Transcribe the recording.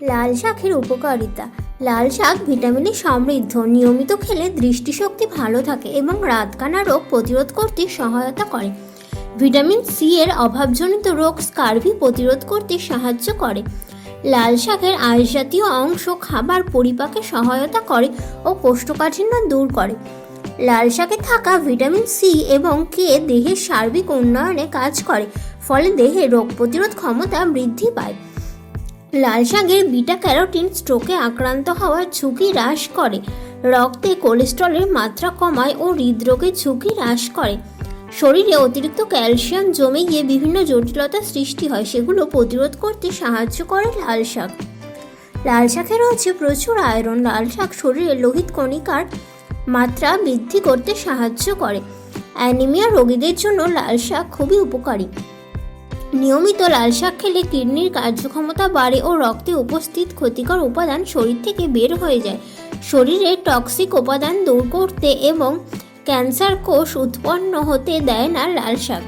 লাল শাকের উপকারিতা। লাল শাক ভিটামিনে সমৃদ্ধ, নিয়মিত খেলে দৃষ্টিশক্তি ভালো থাকে এবং রাতকানা রোগ প্রতিরোধ করতে সহায়তা করে। ভিটামিন সি এর অভাবজনিত রোগ স্কারভি প্রতিরোধ করতে সাহায্য করে। লাল শাকের আঁশ জাতীয় অংশ খাবার পরিপাকে সহায়তা করে ও কোষ্ঠকাঠিন্য দূর করে। লাল শাকে থাকা ভিটামিন সি এবং কে দেহের সার্বিক উন্নয়নে কাজ করে, ফলে দেহে রোগ প্রতিরোধ ক্ষমতা বৃদ্ধি পায়। লাল শাকের বিটা ক্যারোটিন স্ট্রোকে আক্রান্ত হওয়ার ঝুঁকি হ্রাস করে। রক্তে কোলেস্ট্রলের মাত্রা কমায় ও হৃদরোগের ঝুঁকি হ্রাস করে। শরীরে অতিরিক্ত ক্যালসিয়াম জমে গিয়ে বিভিন্ন জটিলতার সৃষ্টি হয়, সেগুলো প্রতিরোধ করতে সাহায্য করে লাল শাক। লাল শাকে রয়েছে প্রচুর আয়রন। লাল শাক শরীরে লোহিত কণিকার মাত্রা বৃদ্ধি করতে সাহায্য করে। অ্যানিমিয়া রোগীদের জন্য লাল শাক খুবই উপকারী। নিয়মিত লাল শাক খেলে কিডনির কার্যক্ষমতা বাড়ে ও রক্তে উপস্থিত ক্ষতিকর উপাদান শরীর থেকে বের হয়ে যায়। শরীরে টক্সিক উপাদান দূর করতে এবং ক্যান্সার কোষ উৎপন্ন হতে দেয় না লাল শাক।